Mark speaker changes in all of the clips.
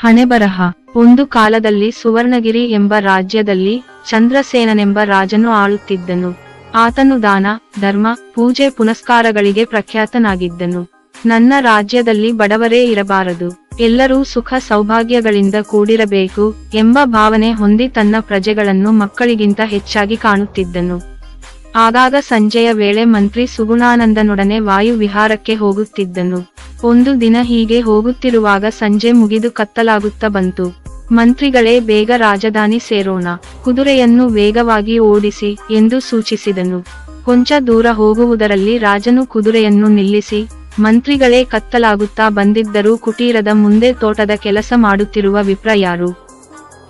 Speaker 1: ಹಣೆಬರಹ. ಒಂದು ಕಾಲದಲ್ಲಿ ಸುವರ್ಣಗಿರಿ ಎಂಬ ರಾಜ್ಯದಲ್ಲಿ ಚಂದ್ರಸೇನನೆಂಬ ರಾಜನು ಆಳುತ್ತಿದ್ದನು. ಆತನು ದಾನ, ಧರ್ಮ, ಪೂಜೆ, ಪುನಸ್ಕಾರಗಳಿಗೆ ಪ್ರಖ್ಯಾತನಾಗಿದ್ದನು. ನನ್ನ ರಾಜ್ಯದಲ್ಲಿ ಬಡವರೇ ಇರಬಾರದು. ಎಲ್ಲರೂ ಸುಖ ಸೌಭಾಗ್ಯಗಳಿಂದ ಕೂಡಿರಬೇಕು ಎಂಬ ಭಾವನೆ ಹೊಂದಿ ತನ್ನ ಪ್ರಜೆಗಳನ್ನು ಮಕ್ಕಳಿಗಿಂತ ಹೆಚ್ಚಾಗಿ ಕಾಣುತ್ತಿದ್ದನು. ಆಗಾಗ ಸಂಜೆಯ ವೇಳೆ ಮಂತ್ರಿ ಸುಗುಣಾನಂದನೊಡನೆ ವಾಯು ವಿಹಾರಕ್ಕೆ ಹೋಗುತ್ತಿದ್ದನು. ಒಂದು ದಿನ ಹೀಗೆ ಹೋಗುತ್ತಿರುವಾಗ ಸಂಜೆ ಮುಗಿದು ಕತ್ತಲಾಗುತ್ತಾ ಬಂತು. ಮಂತ್ರಿಗಳೇ, ಬೇಗ ರಾಜಧಾನಿ ಸೇರೋಣ. ಕುದುರೆಯನ್ನು ವೇಗವಾಗಿ ಓಡಿಸಿ ಎಂದು ಸೂಚಿಸಿದನು. ಕೊಂಚ ದೂರ ಹೋಗುವುದರಲ್ಲಿ ರಾಜನು ಕುದುರೆಯನ್ನು ನಿಲ್ಲಿಸಿ, ಮಂತ್ರಿಗಳೇ ಕತ್ತಲಾಗುತ್ತಾ ಬಂದಿದ್ದರೂ ಕುಟೀರದ ಮುಂದೆ ತೋಟದ ಕೆಲಸ ಮಾಡುತ್ತಿರುವ ವಿಪ್ರ ಯಾರು?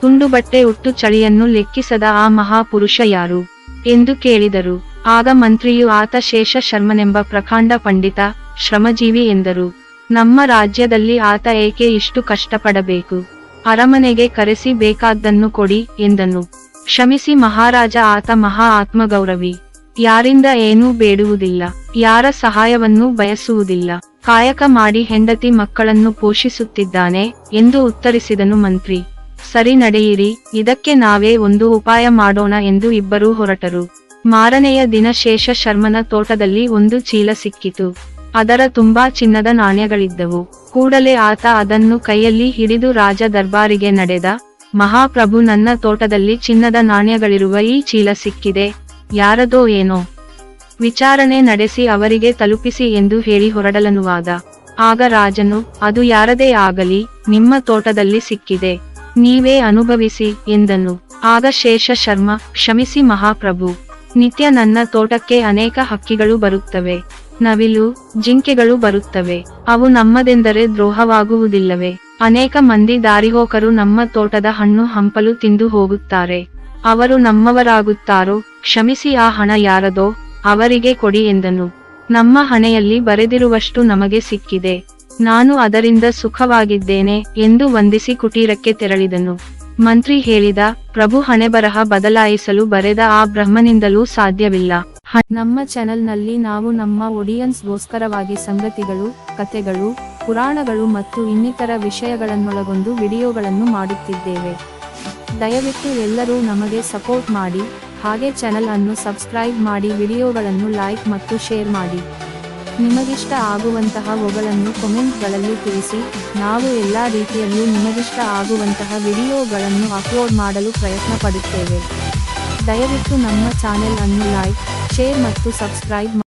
Speaker 1: ತುಂಡು ಬಟ್ಟೆ ಉಟ್ಟು ಚಳಿಯನ್ನು ಲೆಕ್ಕಿಸದ ಆ ಮಹಾಪುರುಷ ಯಾರು? ಎಂದು ಕೇಳಿದರು. ಆಗ ಮಂತ್ರಿಯು, ಆತ ಶೇಷ ಶರ್ಮನೆಂಬ ಪ್ರಕಾಂಡ ಪಂಡಿತ, ಶ್ರಮಜೀವಿ ಎಂದರು. ನಮ್ಮ ರಾಜ್ಯದಲ್ಲಿ ಆತ ಏಕೆ ಇಷ್ಟು ಕಷ್ಟಪಡಬೇಕು? ಅರಮನೆಗೆ ಕರೆಸಿ ಬೇಕಾದ್ದನ್ನು ಕೊಡಿ, ಎಂದನು. ಕ್ಷಮಿಸಿ ಮಹಾರಾಜ, ಆತ ಮಹಾ ಆತ್ಮಗೌರವಿ. ಯಾರಿಂದ ಏನೂ ಬೇಡುವುದಿಲ್ಲ. ಯಾರ ಸಹಾಯವನ್ನೂ ಬಯಸುವುದಿಲ್ಲ. ಕಾಯಕ ಮಾಡಿ ಹೆಂಡತಿ ಮಕ್ಕಳನ್ನು ಪೋಷಿಸುತ್ತಿದ್ದಾನೆ, ಎಂದು ಉತ್ತರಿಸಿದನು ಮಂತ್ರಿ. ಸರಿ ನಡೆಯಿರಿ, ಇದಕ್ಕೆ ನಾವೇ ಒಂದು ಉಪಾಯ ಮಾಡೋಣ, ಎಂದು ಇಬ್ಬರೂ ಹೊರಟರು. ಮಾರನೆಯ ದಿನ ಶೇಷ ಶರ್ಮನ ತೋಟದಲ್ಲಿ ಒಂದು ಚೀಲ ಸಿಕ್ಕಿತು. ಅದರ ತುಂಬಾ ಚಿನ್ನದ ನಾಣ್ಯಗಳಿದ್ದವು. ಕೂಡಲೇ ಆತ ಅದನ್ನು ಕೈಯಲ್ಲಿ ಹಿಡಿದು ರಾಜ ದರ್ಬಾರಿಗೆ ನಡೆದ, ಮಹಾಪ್ರಭು, ನನ್ನ ತೋಟದಲ್ಲಿ ಚಿನ್ನದ ನಾಣ್ಯಗಳಿರುವ ಈ ಚೀಲ ಸಿಕ್ಕಿದೆ. ಯಾರದೋ ಏನೋ ವಿಚಾರಣೆ ನಡೆಸಿ ಅವರಿಗೆ ತಲುಪಿಸಿ ಎಂದು ಹೇಳಿ ಹೊರಡಲನುವಾದ. ಆಗ ರಾಜನು, ಅದು ಯಾರದೇ ಆಗಲಿ, ನಿಮ್ಮ ತೋಟದಲ್ಲಿ ಸಿಕ್ಕಿದೆ. ನೀವೇ ಅನುಭವಿಸಿ, ಎಂದನು. ಆಗ ಶೇಷ ಶರ್ಮ, ಕ್ಷಮಿಸಿ ಮಹಾಪ್ರಭು, ನಿತ್ಯ ನನ್ನ ತೋಟಕ್ಕೆ ಅನೇಕ ಹಕ್ಕಿಗಳು ಬರುತ್ತವೆ. ನವಿಲು, ಜಿಂಕೆಗಳು ಬರುತ್ತವೆ. ಅವು ನಮ್ಮದೆಂದರೆ ದ್ರೋಹವಾಗುವುದಿಲ್ಲವೆ. ಅನೇಕ ಮಂದಿ ದಾರಿಹೋಕರು ನಮ್ಮ ತೋಟದ ಹಣ್ಣು ಹಂಪಲು ತಿಂದು ಹೋಗುತ್ತಾರೆ. ಅವರು ನಮ್ಮವರಾಗುತ್ತಾರೋ, ಕ್ಷಮಿಸಿ ಆ ಹಣ ಯಾರದೋ, ಅವರಿಗೆ ಕೊಡಿ ಎಂದನು. ನಮ್ಮ ಹಣೆಯಲ್ಲಿ ಬರೆದಿರುವಷ್ಟು ನಮಗೆ ಸಿಕ್ಕಿದೆ. ನಾನು ಅದರಿಂದ ಸುಖವಾಗಿದ್ದೇನೆ ಎಂದು ವಂದಿಸಿ ಕುಟೀರಕ್ಕೆ ತೆರಳಿದನು. ಮಂತ್ರಿ ಹೇಳಿದ, ಪ್ರಭು ಹಣೆಬರಹ ಬದಲಾಯಿಸಲು ಬರೆದ ಆ ಬ್ರಹ್ಮನಿಂದಲೂ ಸಾಧ್ಯವಿಲ್ಲ. ನಮ್ಮ ಚಾನೆಲ್ನಲ್ಲಿ ನಾವು ನಮ್ಮ ಒಡಿಯನ್ಸ್ಗೋಸ್ಕರವಾಗಿ ಸಂಗತಿಗಳು, ಕಥೆಗಳು, ಪುರಾಣಗಳು ಮತ್ತು ಇನ್ನಿತರ ವಿಷಯಗಳನ್ನೊಳಗೊಂಡು ವಿಡಿಯೋಗಳನ್ನು ಮಾಡುತ್ತಿದ್ದೇವೆ. ದಯವಿಟ್ಟು ಎಲ್ಲರೂ ನಮಗೆ ಸಪೋರ್ಟ್ ಮಾಡಿ, ಹಾಗೆ ಚಾನೆಲ್ ಅನ್ನು ಸಬ್ಸ್ಕ್ರೈಬ್ ಮಾಡಿ, ವಿಡಿಯೋಗಳನ್ನು ಲೈಕ್ ಮತ್ತು ಶೇರ್ ಮಾಡಿ. ನಿಮಗಿಷ್ಟ ಆಗುವಂತಹ ಒಗಳನ್ನು ಕಮೆಂಟ್ಗಳಲ್ಲಿ ತಿಳಿಸಿ, ನಾವು ಎಲ್ಲ ರೀತಿಯಲ್ಲೂ ನಿಮಗಿಷ್ಟ ಆಗುವಂತಹ ವಿಡಿಯೋಗಳನ್ನು ಅಪ್ಲೋಡ್ ಮಾಡಲು ಪ್ರಯತ್ನ ಪಡುತ್ತೇವೆ ದಯವಿಟ್ಟು ನಮ್ಮ ಚಾನೆಲ್ ಅನ್ನು ಲೈಕ್ ಶೇರ್ ಮತ್ತು ಸಬ್ಸ್ಕ್ರೈಬ್